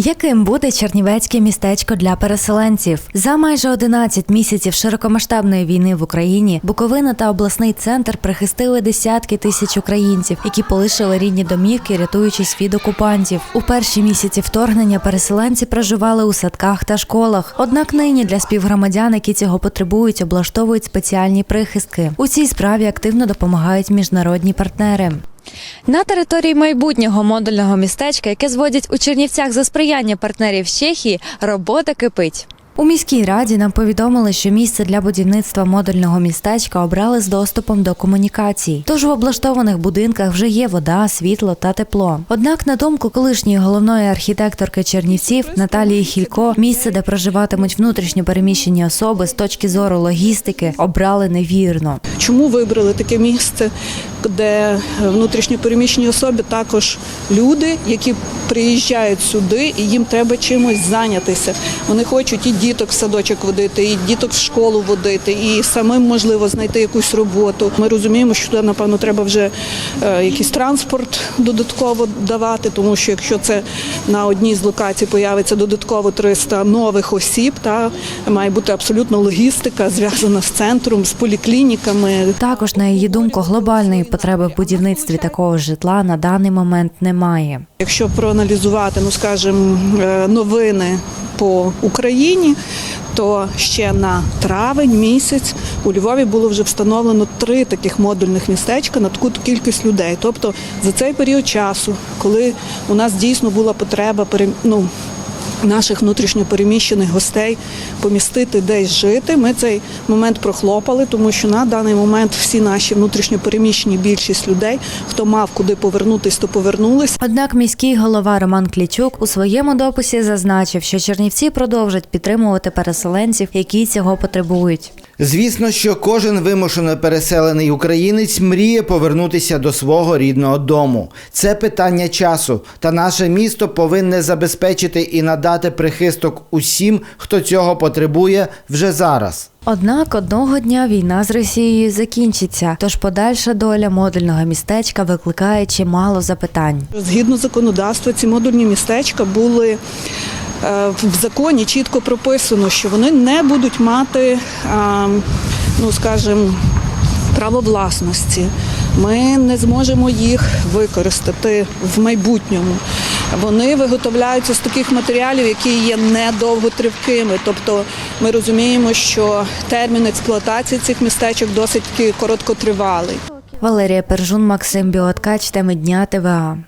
Яким буде чернівецьке містечко для переселенців? За майже 11 місяців широкомасштабної війни в Україні Буковина та обласний центр прихистили десятки тисяч українців, які полишили рідні домівки, рятуючись від окупантів. У перші місяці вторгнення переселенці проживали у садках та школах. Однак нині для співгромадян, які цього потребують, облаштовують спеціальні прихистки. У цій справі активно допомагають міжнародні партнери. На території майбутнього модульного містечка, яке зводять у Чернівцях за сприяння партнерів з Чехії, робота кипить. У міській раді нам повідомили, що місце для будівництва модульного містечка обрали з доступом до комунікацій. Тож в облаштованих будинках вже є вода, світло та тепло. Однак, на думку колишньої головної архітекторки Чернівців Наталії Хілько, місце, де проживатимуть внутрішньо переміщені особи з точки зору логістики, обрали невірно. Чому вибрали таке місце, де внутрішньо переміщені особи також люди, які приїжджають сюди, і їм треба чимось зайнятися. Вони хочуть і діток в садочок водити, і діток в школу водити, і самим можливо знайти якусь роботу. Ми розуміємо, що туди, напевно, треба вже е, якийсь транспорт додатково давати, тому що якщо це на одній з локацій появиться додатково 300 нових осіб, та має бути абсолютно логістика зв'язана з центром, з поліклініками. Також, на її думку, глобальної потреби в будівництві такого житла на даний момент немає. Якщо проаналізувати, ну скажімо, е, новини по Україні, то ще на травень місяць у Львові було вже встановлено три таких модульних містечка на таку кількість людей. Тобто за цей період часу, коли у нас дійсно була потреба ну, наших внутрішньопереміщених гостей помістити десь жити. Ми цей момент прохлопали, тому що на даний момент всі наші внутрішньопереміщені більшість людей, хто мав куди повернутись, то повернулись. Однак міський голова Роман Клічук у своєму дописі зазначив, що Чернівці продовжать підтримувати переселенців, які цього потребують. Звісно, що кожен вимушено переселений українець мріє повернутися до свого рідного дому. Це питання часу, та наше місто повинне забезпечити і надати прихисток усім, хто цього потребує вже зараз. Однак одного дня війна з Росією закінчиться, тож подальша доля модульного містечка викликає чимало запитань. Згідно законодавства, ці модульні містечка були в законі чітко прописано, що вони не будуть мати, ну скажімо, право власності. Ми не зможемо їх використати в майбутньому. Вони виготовляються з таких матеріалів, які є недовготривкими. Тобто ми розуміємо, що термін експлуатації цих містечок досить короткотривалий. Валерія Пержун, Максим Біоткач, теми дня ТВА.